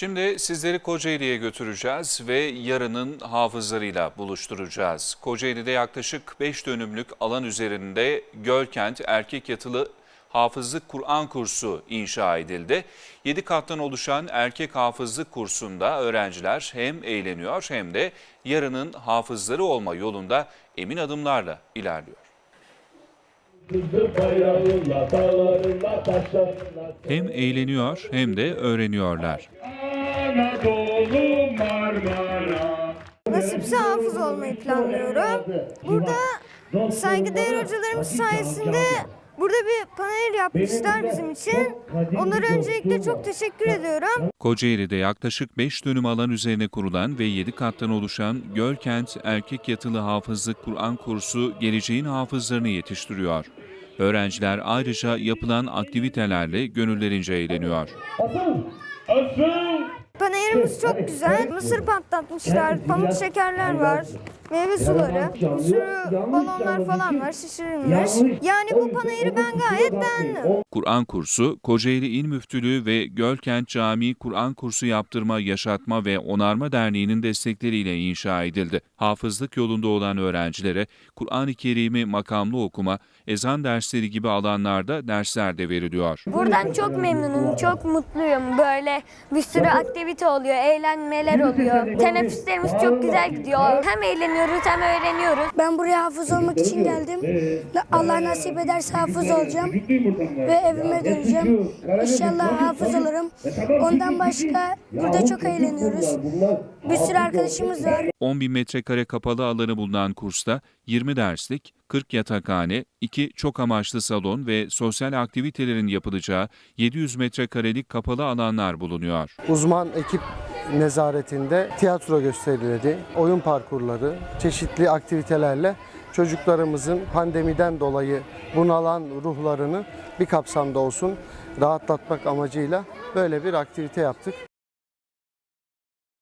Şimdi sizleri Kocaeli'ye götüreceğiz ve yarının hafızlarıyla buluşturacağız. Kocaeli'de yaklaşık 5 dönümlük alan üzerinde Gölkent Erkek Yatılı Hafızlık Kur'an kursu inşa edildi. 7 kattan oluşan erkek hafızlık kursunda öğrenciler hem eğleniyor hem de yarının hafızları olma yolunda emin adımlarla ilerliyor. Hem eğleniyor hem de öğreniyorlar. Anadolu Marmara. Nasipse hafız olmayı planlıyorum. Burada saygıdeğer hocalarımız sayesinde burada bir panel yapmışlar bizim için. Onlara öncelikle çok teşekkür ediyorum. Kocaeli'de yaklaşık 5 dönüm alan üzerine kurulan ve 7 kattan oluşan Gölkent Erkek Yatılı Hafızlık Kur'an kursu geleceğin hafızlarını yetiştiriyor. Öğrenciler ayrıca yapılan aktivitelerle gönüllerince eğleniyor. Asıl! Asıl! Panayırımız çok güzel. Mısır patlatmışlar, pamuk şekerler var, meyve suları, bir sürü balonlar falan var şişirilmiş. Yani bu panayırı ben gayet beğendim. Kur'an kursu, Kocaeli İl Müftülüğü ve Gölkent Camii Kur'an kursu yaptırma, yaşatma ve onarma derneğinin destekleriyle inşa edildi. Hafızlık yolunda olan öğrencilere Kur'an-ı Kerim'i makamlı okuma, ezan dersleri gibi alanlarda dersler de veriliyor. Buradan çok memnunum, çok mutluyum. Böyle bir sürü aktivite oluyor, eğlenmeler oluyor. Teneffüslerimiz çok güzel gidiyor. Hem eğleniyoruz hem öğreniyoruz. Ben buraya hafız olmak için geldim. Allah nasip ederse hafız olacağım ve evime döneceğim. İnşallah hafız olurum. Ondan başka burada çok eğleniyoruz. Bir sürü arkadaşımız var. 10 bin metrekare kapalı alanı bulunan kursta 20 derslik, 40 yatakhane, 2 çok amaçlı salon ve sosyal aktivitelerin yapılacağı 700 metrekarelik kapalı alanlar bulunuyor. Uzman ekip nezaretinde tiyatro gösterileri, oyun parkurları, çeşitli aktivitelerle çocuklarımızın pandemiden dolayı bunalan ruhlarını bir kapsamda olsun rahatlatmak amacıyla böyle bir aktivite yaptık.